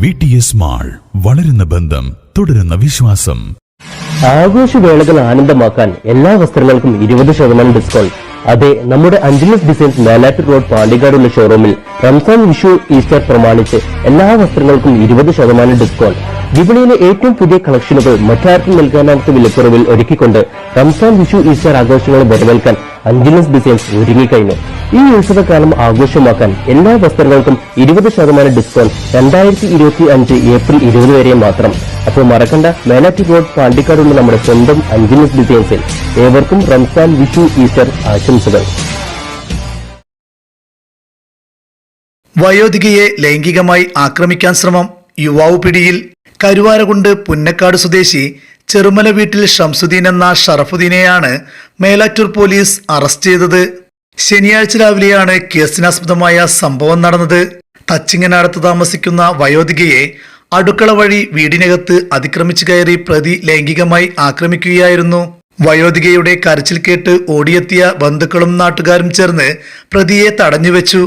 V T S mall വളരുന്ന ബന്ധം തുടരുന്ന വിശ്വാസം. ആഘോഷവേളകൾ ആനന്ദമാക്കാൻ എല്ലാ വസ്ത്രങ്ങൾക്കും ഇരുപത് ശതമാനം ഡിസ്കൗണ്ട് അതെ നമ്മുടെ അഞ്ജലിസ് ഡിസൈൻസ് മേലാറ്റൂർ റോഡ് പാണ്ടിക്കാടുള്ള ഷോറൂമിൽ റംസാൻ വിഷു ഈസ്റ്റർ പ്രമാണിച്ച് എല്ലാ വസ്ത്രങ്ങൾക്കും ഇരുപത് ശതമാനം ഡിസ്കൗണ്ട് വിപണിയിലെ ഏറ്റവും പുതിയ കളക്ഷനുകൾ മറ്റാർക്കും നൽകാനാകാത്ത വിലക്കുറവിൽ ഒരുക്കിക്കൊണ്ട് റംസാൻ വിഷു ഈസ്റ്റർ ആഘോഷങ്ങളെ വരവേൽക്കാൻ അഞ്ജലിസ് ഡിസൈൻസ് ഒരുങ്ങിക്കഴിഞ്ഞു. ഈ ഉത്സവകാലം ആഘോഷമാക്കാൻ എല്ലാ വസ്ത്രങ്ങൾക്കും ഇരുപത് ശതമാനം ഡിസ്കൗണ്ട് രണ്ടായിരത്തി ഇരുപത്തി അഞ്ച് ഏപ്രിൽ ഇരുപത് വരെ മാത്രം. അപ്പോൾ മറക്കണ്ട മേനാറ്റി റോഡ് പാണ്ടിക്കാടുള്ള നമ്മുടെ സ്വന്തം അഞ്ചിനസ് ഡിസൈൻസിൽ ഏവർക്കും റംസാൻ വിഷു ഈസ്റ്റർ ആശംസകൾ. വയോധികയെ ലൈംഗികമായി ആക്രമിക്കാൻ ശ്രമം യുവാവ് പിടിയിൽ. കരുവാരകുണ്ട് പുന്നക്കാട് സ്വദേശി ചെറുമല വീട്ടിൽ ഷംസുദ്ദീൻ എന്ന ഷറഫുദ്ദീനെയാണ് മേലാറ്റൂർ പോലീസ് അറസ്റ്റ് ചെയ്തത്. ശനിയാഴ്ച രാവിലെയാണ് കേസിനാസ്പദമായ സംഭവം നടന്നത്. തച്ചിങ്ങനടുത്ത് താമസിക്കുന്ന വയോധികയെ അടുക്കള വഴി വീടിനകത്ത് അതിക്രമിച്ചു കയറി പ്രതി ലൈംഗികമായി ആക്രമിക്കുകയായിരുന്നു. വയോധികയുടെ കരച്ചിൽ കേട്ട് ഓടിയെത്തിയ ബന്ധുക്കളും നാട്ടുകാരും ചേർന്ന് പ്രതിയെ തടഞ്ഞുവെച്ചു.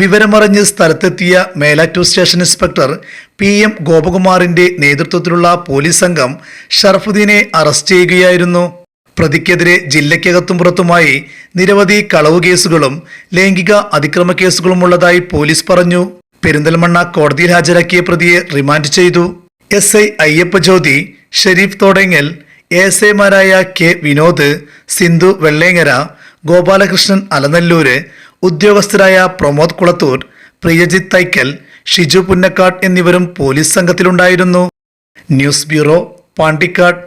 വിവരമറിഞ്ഞ് സ്ഥലത്തെത്തിയ Melattur station inspector P M ഗോപകുമാറിന്റെ നേതൃത്വത്തിലുള്ള പോലീസ് സംഘം ഷറഫുദ്ദീനെ അറസ്റ്റ് ചെയ്യുകയായിരുന്നു. പ്രതിക്കെതിരെ ജില്ലയ്ക്കകത്തും പുറത്തുമായി നിരവധി കളവ് കേസുകളും ലൈംഗിക അതിക്രമ കേസുകളും ഉള്ളതായി പോലീസ് പറഞ്ഞു. പെരിന്തൽമണ്ണ കോടതിയിൽ ഹാജരാക്കിയ പ്രതിയെ റിമാൻഡ് ചെയ്തു. S I Ayyappa Jyothi Sherif Thodangal S ഐമാരായ കെ വിനോദ് സിന്ധു വെള്ളേങ്ങര ഗോപാലകൃഷ്ണൻ അലനല്ലൂര് ഉദ്യോഗസ്ഥരായ പ്രമോദ് കുളത്തൂർ പ്രിയജിത് തൈക്കൽ ഷിജു പുന്നക്കാട് എന്നിവരും പോലീസ് സംഘത്തിലുണ്ടായിരുന്നു. News bureau Pandikkad.